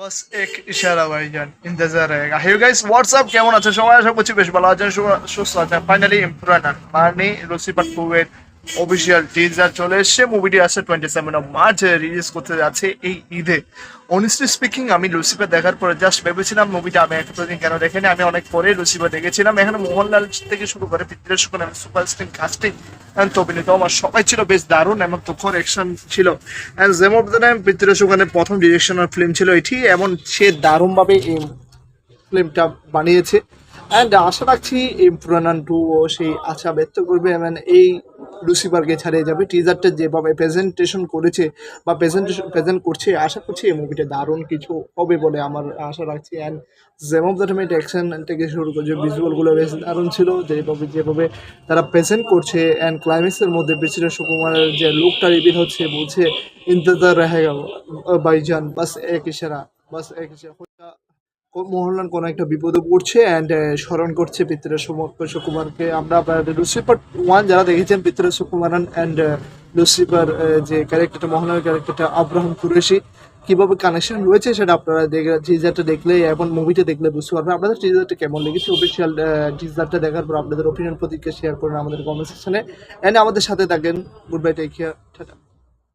বাস এক ইশারা ভাইজান ইন্তজার रहेगा হে গাইস হোয়াটসঅ্যাপ কেমন আছেন সবাই আশা করছি বেশ ভালো আছেন সু- সুস্থ আছেন ফাইনালি ইমপ্রানার মানে লুসিফার টুয়ের অফিসিয়াল টিজার চলে এসেছে। মুভিটি আসছে twenty seven of March release করতে যাচ্ছে এই ঈদে। অনেস্টলি স্পিকিং আমি লুসিফার দেখার পরে জাস্ট ভেবেছিলাম মুভিটা আমি এতদিন কেন দেখিনি। আমি অনেক পরে লুসিফার দেখেছিলাম। এখানে মোহনলাল থেকে শুরু করে পৃথ্বীরাজ সুখান সুপার স্ক্রিন কাস্টিং অ্যান্ড অভিনীত আমার সবাই ছিল বেশ দারুণ এবং তুখর অ্যাকশন ছিল। And gem of the Prithviraj সুখানের প্রথম ডিরেকশনাল ফিল্ম ছিল এটি এমন সে দারুণভাবে এই ফিল্মটা বানিয়েছে। অ্যান্ড আশা রাখছি এই পুরানান টু ও সেই আশা ব্যক্ত করবে এবং এই লুসিফারকে ছাড়িয়ে যাবে। টিজারটা যেভাবে প্রেজেন্টেশন করেছে বা প্রেজেন্টেশন প্রেজেন্ট করছে, আশা করছি এই মুভিটা দারুণ কিছু হবে বলে আমার আশা রাখছি। And gem of the time action থেকে শুরু করে যে ভিজুয়ালগুলো বেশ দারুণ ছিল, যেভাবে যেভাবে তারা প্রেজেন্ট করছে অ্যান্ড ক্লাইম্যাক্সের মধ্যে বিচিত্র সুকুমারের যে লুকটা রিভিল হচ্ছে, বলছে, ইন্তজার রহেগা বাইজান বাস এক ইশারা, বাস এক ইশারা। মোহনলাল কোনো একটা বিপদে পড়ছে অ্যান্ড স্মরণ করছে পিতৃ সুকুমারকে আমরা লুসিফার ওয়ান যারা দেখেছেন পিতৃ সুকুমারন অ্যান্ড লুসিফার যে ক্যারেক্টারটা মোহনলাল ক্যারেক্টারটা আব্রাহাম কুরেশি, কীভাবে কানেকশন রয়েছে সেটা আপনারা দেখে টিজারটা দেখলে এবং মুভিটা দেখলে বুঝতে পারবেন। আপনাদের টিজারটা কেমন লেগেছে? অফিসিয়াল টিজারটা দেখার পর আপনাদের ওপিনিয়ন প্রতিক্রিয়া শেয়ার করুন আমাদের কমেন্ট সেকশনে অ্যান্ড আমাদের সাথে থাকেন। Good bye take care tata